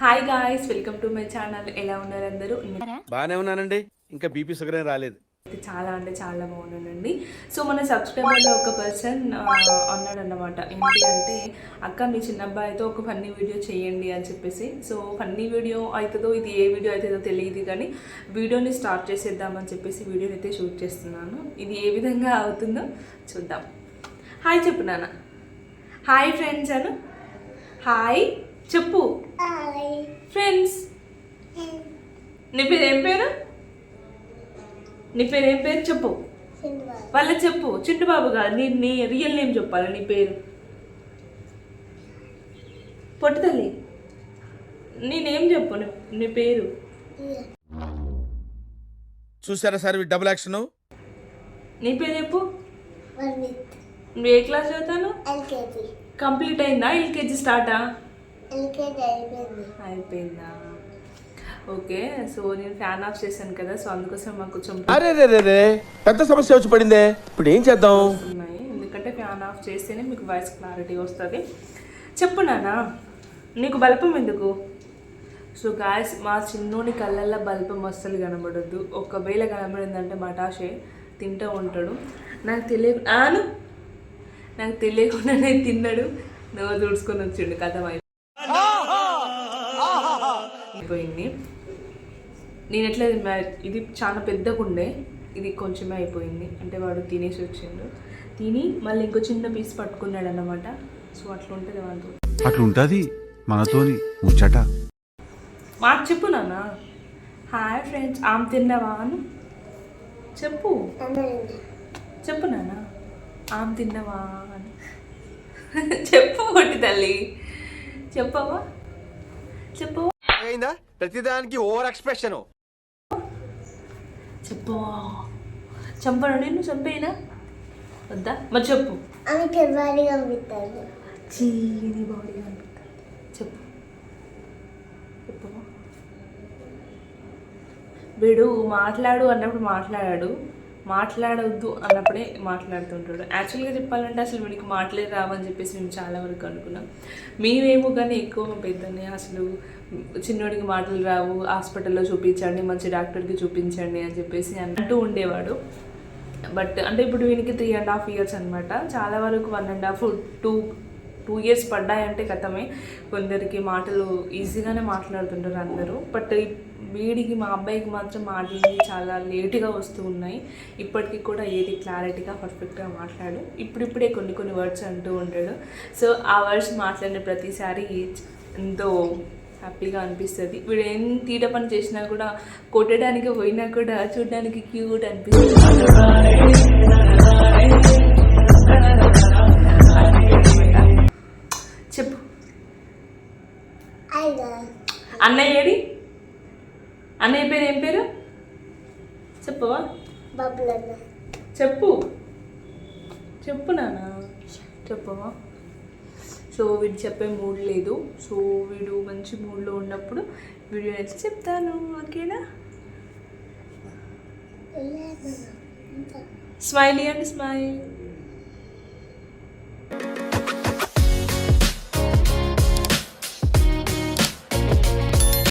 Hi guys welcome to my channel ఎలా ఉన్నారు అందరూ? బాగానే ఉన్నానండి. ఇంకా బీపీ షుగర్ ఏం రాలేదు. చాలా అంటే చాలా బాగున్నానండి. సో మన సబ్స్క్రైబర్లో ఒక పర్సన్ అన్నాడు అన్నమాట ఏంటి అంటే అక్క మీ చిన్న అబ్బాయితో ఒక ఫన్నీ వీడియో చేయండి అని చెప్పేసి. సో ఫన్నీ వీడియో అవుతుందో ఇది ఏ వీడియో అవుతుందో తెలియదు కానీ వీడియోని స్టార్ట్ చేసేద్దామని చెప్పేసి వీడియోని అయితే షూట్ చేస్తున్నాను. ఇది ఏ విధంగా అవుతుందో చూద్దాం. హాయ్ చెప్పు నాన్న. హాయ్ ఫ్రెండ్స్ అను. హాయ్ చెప్పు. ఫ్రెండ్స్ నీ పేరు ఏం పేరు? నీ పేరు ఏం పేరు? చెప్పు. వాళ్ళకి చెప్పు. చింటు బాబు కాదు నీ నీ రియల్ నేమ్ చెప్పాలి? నీ పేరు? పొట్టి తల్లి. నీ నేమ్ చెప్పు. నీ- పేరు? చూసారా సార్ డబుల్ యాక్షన్ నీ పేరు చెప్పు. నువ్వు ఏ క్లాస్ చదువుతాను? కంప్లీట్ అయిందా? ఎల్కేజీ స్టార్టా అయిపోయింది. అయిపోయిందా? ఓకే సో నేను ఫ్యాన్ ఆఫ్ చేశాను కదా సో అందుకోసం మాకు కొంచెం అరే రే రే రే పెద్ద సమస్య వచ్చి పడిందే. ఇప్పుడు ఏం చేద్దాం? ఉన్నాయి ఎందుకంటే ఫ్యాన్ ఆఫ్ చేస్తేనే మీకు వాయిస్ క్లారిటీ వస్తుంది. చెప్పు నాన్న నీకు బల్పం ఎందుకు? సో గాయస్ మా చిన్నోని కళ్ళల్లో బల్పం అస్సలు కనబడద్దు. ఒకవేళ కనబడిందంటే మటాషే తింటూ ఉంటాడు. నాకు తెలియ నాకు తెలియకుండానే తిన్నాడు. నవ్వు తుడుచుకొని వచ్చిండు కథ అయిపోయింది. నేను ఎట్లా ఇది చాలా పెద్దగా ఉండే ఇది కొంచెమే అయిపోయింది. అంటే వాడు తినేసి వచ్చిండు. తిని మళ్ళీ ఇంకో చిన్న పీస్ పట్టుకున్నాడు అన్నమాట. సో అట్లా ఉంటుంది వాళ్ళతో అట్లుంటది మనతోని ముచ్చట. మాట చెప్పు నాన్న. హాయ్ ఫ్రెండ్స్ ఆమె తిన్నావా అను? చెప్పు. చెప్పు నాన్న. ఆమె తిన్నావా అని? చెప్పు ఒకటి తల్లి. చెప్పవా? చెప్పవా? అయిందా ప్రతిదానికి ఓవర్ ఎక్స్ప్రెషన్. చెప్పవా చంపను నేను చంపేనా? వద్దా? మరి చెప్పు. ఆమెకి ఎవరి పంపిస్తారు చీని బాడీ చెప్పు. చెప్పవా వీడు మాట్లాడు అన్నప్పుడు మాట్లాడాడు. మాట్లాడవద్దు అన్నప్పుడే మాట్లాడుతుంటాడు. యాక్చువల్గా చెప్పాలంటే అసలు వీడికి మాటలే రావని చెప్పేసి మేము చాలా వరకు అనుకున్నాం. మేమేమో కానీ ఎక్కువ పెద్దని అసలు చిన్నోడికి మాటలు రావు హాస్పిటల్లో చూపించండి మంచి డాక్టర్కి చూపించండి అని చెప్పేసి అంటూ ఉండేవాడు. బట్ అంటే ఇప్పుడు వీనికి త్రీ అండ్ హాఫ్ ఇయర్స్ అనమాట చాలా వరకు one and half two two years పడ్డాయంటే కథమే. కొందరికి మాటలు ఈజీగానే మాట్లాడుతుంటారు అందరూ. బట్ వీడికి మా అబ్బాయికి మాత్రం మాటలు చాలా లేటుగా వస్తూ ఉన్నాయి. ఇప్పటికీ కూడా ఏది క్లారిటీగా పర్ఫెక్ట్గా మాట్లాడు. ఇప్పుడిప్పుడే కొన్ని కొన్ని వర్డ్స్ అంటూ ఉంటాడు. సో ఆ వర్డ్స్ మాట్లాడిన ప్రతిసారి ఎంతో హ్యాపీగా అనిపిస్తుంది. వీడు ఏం తీట పని చేసినా కూడా కొట్టడానికి పోయినా కూడా చూడడానికి క్యూట్ అనిపిస్తుంది. అన్నయ్య ఏడి అన్నయ్య పేరు ఏం పేరు? చెప్పవా? చెప్పు. చెప్పు నాన్న. చెప్పవా? సో వీడు చెప్పే మూడ్ లేదు. సో వీడు మంచి మూడ్లో ఉన్నప్పుడు వీడియో అయితే చెప్తాను ఓకేనా? స్మైల్ ఇవ్వండి స్మైల్.